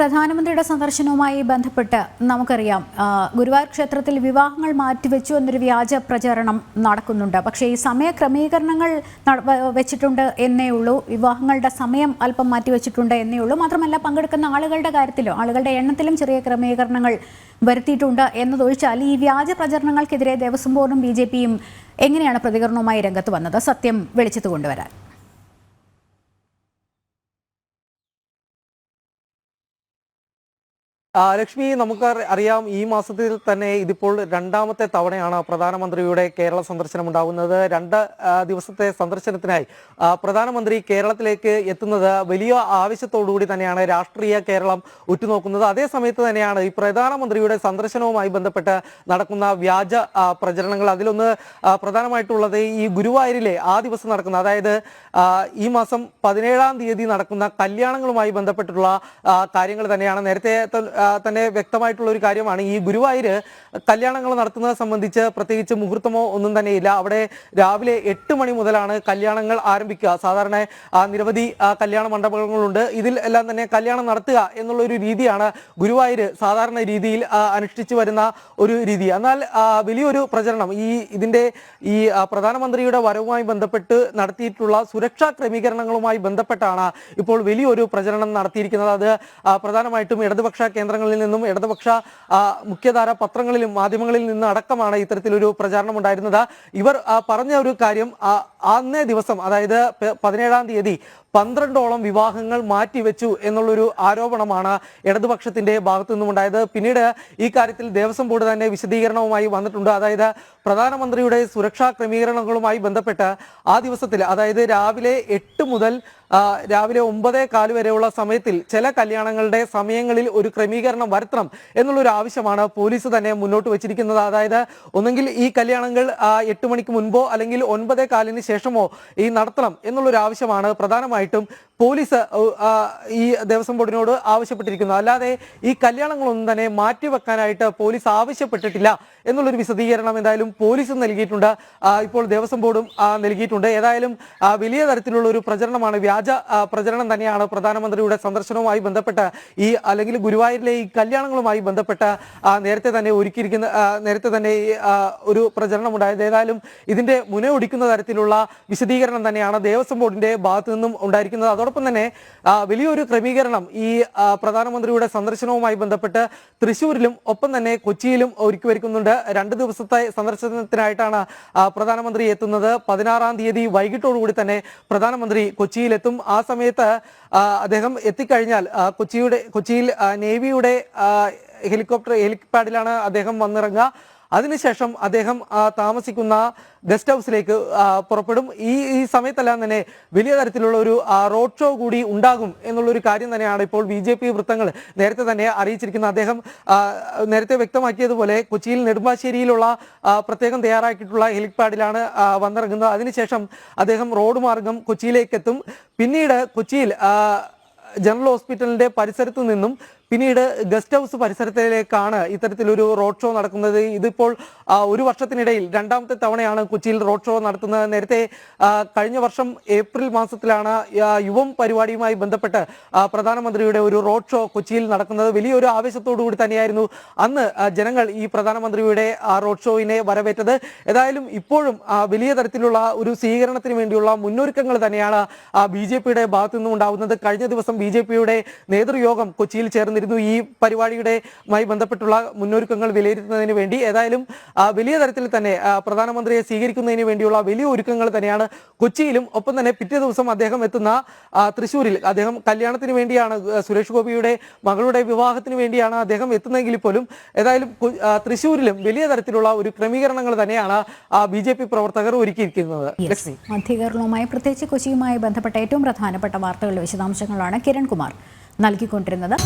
പ്രധാനമന്ത്രിയുടെ സന്ദർശനവുമായി ബന്ധപ്പെട്ട് നമുക്കറിയാം ഗുരുവായൂർ ക്ഷേത്രത്തിൽ വിവാഹങ്ങൾ മാറ്റിവെച്ചു എന്നൊരു വ്യാജ പ്രചാരണം നടക്കുന്നുണ്ട്. പക്ഷേ ഈ സമയ ക്രമീകരണങ്ങൾ വെച്ചിട്ടുണ്ട് എന്നേ ഉള്ളൂ. വിവാഹങ്ങളുടെ സമയം അല്പം മാറ്റിവെച്ചിട്ടുണ്ട് എന്നേ ഉള്ളൂ. മാത്രമല്ല പങ്കെടുക്കുന്ന ആളുകളുടെ കാര്യത്തിലും ആളുകളുടെ എണ്ണത്തിലും ചെറിയ ക്രമീകരണങ്ങൾ വരുത്തിയിട്ടുണ്ട് എന്നതൊഴിച്ചാൽ ഈ വ്യാജ പ്രചരണങ്ങൾക്കെതിരെ ദേവസ്വം ബോർഡും ബി എങ്ങനെയാണ് പ്രതികരണവുമായി രംഗത്ത് വന്നത്? സത്യം വെളിച്ചത്ത് കൊണ്ടുവരാൻ. ലക്ഷ്മി നമുക്ക് അറിയാം ഈ മാസത്തിൽ തന്നെ ഇതിപ്പോൾ രണ്ടാമത്തെ തവണയാണ് പ്രധാനമന്ത്രിയുടെ കേരള സന്ദർശനം ഉണ്ടാകുന്നത്. രണ്ട് ദിവസത്തെ സന്ദർശനത്തിനായി പ്രധാനമന്ത്രി കേരളത്തിലേക്ക് എത്തുന്നത് വലിയ ആവശ്യത്തോടുകൂടി തന്നെയാണ് രാഷ്ട്രീയ കേരളം ഉറ്റുനോക്കുന്നത്. അതേ സമയത്ത് തന്നെയാണ് ഈ പ്രധാനമന്ത്രിയുടെ സന്ദർശനവുമായി ബന്ധപ്പെട്ട് നടക്കുന്ന വ്യാജ പ്രചരണങ്ങൾ. അതിലൊന്ന് പ്രധാനമായിട്ടുള്ളത് ഈ ഗുരുവായൂരിലെ ആ ദിവസം നടക്കുന്ന അതായത് ഈ മാസം പതിനേഴാം തീയതി നടക്കുന്ന കല്യാണങ്ങളുമായി ബന്ധപ്പെട്ടുള്ള കാര്യങ്ങൾ തന്നെയാണ്. നേരത്തെ തന്നെ വ്യക്തമായിട്ടുള്ള ഒരു കാര്യമാണ്. ഈ ഗുരുവായൂർ കല്യാണങ്ങൾ നടത്തുന്നത് സംബന്ധിച്ച് പ്രത്യേകിച്ച് മുഹൂർത്തമോ ഒന്നും തന്നെ ഇല്ല അവിടെ രാവിലെ എട്ട് മണി മുതലാണ് കല്യാണങ്ങൾ ആരംഭിക്കുക. സാധാരണ നിരവധി കല്യാണ മണ്ഡപങ്ങളുണ്ട്. ഇതിൽ എല്ലാം തന്നെ കല്യാണം നടത്തുക എന്നുള്ള ഒരു രീതിയാണ് ഗുരുവായൂർ സാധാരണ രീതിയിൽ അനുഷ്ഠിച്ചു വരുന്ന ഒരു രീതി. എന്നാൽ വലിയൊരു പ്രചരണം ഈ ഇതിന്റെ ഈ പ്രധാനമന്ത്രിയുടെ വരവുമായി ബന്ധപ്പെട്ട് നടത്തിയിട്ടുള്ള സുരക്ഷാ ക്രമീകരണങ്ങളുമായി ബന്ധപ്പെട്ടാണ് ഇപ്പോൾ വലിയൊരു പ്രചരണം നടത്തിയിരിക്കുന്നത്. അത് പ്രധാനമായിട്ടും ഇടതുപക്ഷ കേന്ദ്രങ്ങളിൽ നിന്നും ഇടതുപക്ഷ മുഖ്യധാര പത്രങ്ങളിലും മാധ്യമങ്ങളിൽ നിന്ന് അടക്കമാണ് ഇത്തരത്തിലൊരു പ്രചാരണം ഉണ്ടായിരുന്നത്. ഇവർ പറഞ്ഞ ഒരു കാര്യം അന്നേ ദിവസം അതായത് പതിനേഴാം തീയതി പന്ത്രണ്ടോളം വിവാഹങ്ങൾ മാറ്റിവെച്ചു എന്നുള്ളൊരു ആരോപണമാണ് ഇടതുപക്ഷത്തിന്റെ ഭാഗത്തു നിന്നുമുണ്ടായത് പിന്നീട് ഈ കാര്യത്തിൽ ദേവസ്വം ബോർഡ് തന്നെ വിശദീകരണവുമായി വന്നിട്ടുണ്ട്. അതായത് പ്രധാനമന്ത്രിയുടെ സുരക്ഷാ ക്രമീകരണങ്ങളുമായി ബന്ധപ്പെട്ട് ആ ദിവസത്തിൽ അതായത് രാവിലെ എട്ട് മുതൽ രാവിലെ ഒമ്പതേ കാൽ വരെയുള്ള സമയത്തിൽ ചില കല്യാണങ്ങളുടെ സമയങ്ങളിൽ ഒരു ക്രമീകരണം വരുത്തണം എന്നുള്ളൊരു ആവശ്യമാണ് പോലീസ് തന്നെ മുന്നോട്ട് വെച്ചിരിക്കുന്നത്. അതായത് ഒന്നെങ്കിൽ ഈ കല്യാണങ്ങൾ എട്ട് മണിക്ക് മുൻപോ അല്ലെങ്കിൽ ഒൻപതേ കാലിന് ശേഷമോ ഈ നടത്തണം എന്നുള്ളൊരു ആവശ്യമാണ് പ്രധാനമായിട്ടും പോലീസ് ഈ ദേവസ്വം ബോർഡിനോട് ആവശ്യപ്പെട്ടിരിക്കുന്നു. അല്ലാതെ ഈ കല്യാണങ്ങളൊന്നും തന്നെ മാറ്റിവെക്കാനായിട്ട് പോലീസ് ആവശ്യപ്പെട്ടിട്ടില്ല എന്നുള്ളൊരു വിശദീകരണം എന്തായാലും പോലീസ് നൽകിയിട്ടുണ്ട്. ഇപ്പോൾ ദേവസ്വം ബോർഡും നൽകിയിട്ടുണ്ട്. ഏതായാലും വലിയ തരത്തിലുള്ള ഒരു പ്രചരണമാണ് വ്യാജ പ്രചരണം തന്നെയാണ് പ്രധാനമന്ത്രിയുടെ സന്ദർശനവുമായി ബന്ധപ്പെട്ട് ഈ അല്ലെങ്കിൽ ഗുരുവായൂരിലെ ഈ കല്യാണങ്ങളുമായി ബന്ധപ്പെട്ട് നേരത്തെ തന്നെ ഒരുക്കിയിരിക്കുന്ന നേരത്തെ തന്നെ ഒരു പ്രചരണം ഉണ്ടായത് ഏതായാലും ഇതിന്റെ മുനയൊടിക്കുന്ന തരത്തിലുള്ള വിശദീകരണം തന്നെയാണ് ദേവസ്വം ബോർഡിന്റെ ഭാഗത്തു നിന്നും ഉണ്ടായിരിക്കുന്നത്. അതോടൊപ്പം തന്നെ വലിയൊരു ക്രമീകരണം ഈ പ്രധാനമന്ത്രിയുടെ സന്ദർശനവുമായി ബന്ധപ്പെട്ട് തൃശൂരിലും ഒപ്പം തന്നെ കൊച്ചിയിലും ഒരുക്കി വരുന്നുണ്ട് രണ്ട് ദിവസത്തെ സന്ദർശനത്തിനായിട്ടാണ് പ്രധാനമന്ത്രി എത്തുന്നത്. പതിനാറാം തീയതി വൈകിട്ടോടുകൂടി തന്നെ പ്രധാനമന്ത്രി കൊച്ചിയിലെത്തും. ആ സമയത്ത് അദ്ദേഹം എത്തിക്കഴിഞ്ഞാൽ കൊച്ചിയുടെ കൊച്ചിയിൽ നേവിയുടെ ഹെലികോപ്റ്റർ ഹെലിപാഡിലാണ് അദ്ദേഹം വന്നിറങ്ങുക. അതിനുശേഷം അദ്ദേഹം താമസിക്കുന്ന ഗസ്റ്റ് ഹൗസിലേക്ക് പുറപ്പെടും. ഈ ഈ സമയത്തെല്ലാം തന്നെ വലിയ തരത്തിലുള്ള ഒരു റോഡ് ഷോ കൂടി ഉണ്ടാകും എന്നുള്ളൊരു കാര്യം തന്നെയാണ് ഇപ്പോൾ ബി ജെ പി വൃത്തങ്ങൾ നേരത്തെ തന്നെ അറിയിച്ചിരിക്കുന്നത്. അദ്ദേഹം നേരത്തെ വ്യക്തമാക്കിയതുപോലെ കൊച്ചിയിൽ നെടുമ്പാശ്ശേരിയിലുള്ള പ്രത്യേകം തയ്യാറാക്കിയിട്ടുള്ള ഹെലിപാഡിലാണ് വന്നിറങ്ങുന്നത്. അതിനുശേഷം അദ്ദേഹം റോഡ് മാർഗം കൊച്ചിയിലേക്കെത്തും. പിന്നീട് കൊച്ചിയിൽ ജനറൽ ഹോസ്പിറ്റലിന്റെ പരിസരത്തു നിന്നും പിന്നീട് ഗസ്റ്റ് ഹൗസ് പരിസരത്തിലേക്കാണ് ഇത്തരത്തിലൊരു റോഡ് ഷോ നടക്കുന്നത്. ഇതിപ്പോൾ ഒരു വർഷത്തിനിടയിൽ രണ്ടാമത്തെ തവണയാണ് കൊച്ചിയിൽ റോഡ് ഷോ നടത്തുന്നത്. നേരത്തെ കഴിഞ്ഞ വർഷം ഏപ്രിൽ മാസത്തിലാണ് യുവം പരിപാടിയുമായി ബന്ധപ്പെട്ട് പ്രധാനമന്ത്രിയുടെ ഒരു റോഡ് ഷോ കൊച്ചിയിൽ നടക്കുന്നത്. വലിയൊരു ആവേശത്തോടു കൂടി തന്നെയായിരുന്നു അന്ന് ജനങ്ങൾ ഈ പ്രധാനമന്ത്രിയുടെ റോഡ് ഷോയിനെ വരവേറ്റത്. ഏതായാലും ഇപ്പോഴും വലിയ തരത്തിലുള്ള ഒരു സ്വീകരണത്തിന് വേണ്ടിയുള്ള മുന്നൊരുക്കങ്ങൾ തന്നെയാണ് ബി ജെ പിയുടെ ഭാഗത്തു നിന്നും ഉണ്ടാവുന്നത് കഴിഞ്ഞ ദിവസം ബി ജെ പിയുടെ നേതൃയോഗം കൊച്ചിയിൽ ചേർന്നിരുന്നു ഈ പരിപാടിയുടെ മായി ബന്ധപ്പെട്ടുള്ള മുന്നൊരുക്കങ്ങൾ വിലയിരുത്തുന്നതിന് വേണ്ടി ഏതായാലും വലിയ തരത്തിൽ തന്നെ പ്രധാനമന്ത്രിയെ സ്വീകരിക്കുന്നതിന് വേണ്ടിയുള്ള വലിയ ഒരുക്കങ്ങൾ തന്നെയാണ് കൊച്ചിയിലും ഒപ്പം തന്നെ പിറ്റേ ദിവസം അദ്ദേഹം എത്തുന്ന തൃശ്ശൂരിൽ. അദ്ദേഹം കല്യാണത്തിന് വേണ്ടിയാണ് സുരേഷ് ഗോപിയുടെ മകളുടെ വിവാഹത്തിന് വേണ്ടിയാണ് അദ്ദേഹം എത്തുന്നതെങ്കിൽ പോലും ഏതായാലും തൃശ്ശൂരിലും വലിയ തരത്തിലുള്ള ഒരു ക്രമീകരണങ്ങൾ തന്നെയാണ് ബി ജെ പി പ്രവർത്തകർ ഒരുക്കിയിരിക്കുന്നത്. മധ്യകേരളവുമായി പ്രത്യേകിച്ച് കൊച്ചിയുമായി ബന്ധപ്പെട്ട ഏറ്റവും പ്രധാനപ്പെട്ട വാർത്തകളുടെ വിശദാംശങ്ങളാണ് കിരൺകുമാർ നൽകിക്കൊണ്ടിരുന്നത്.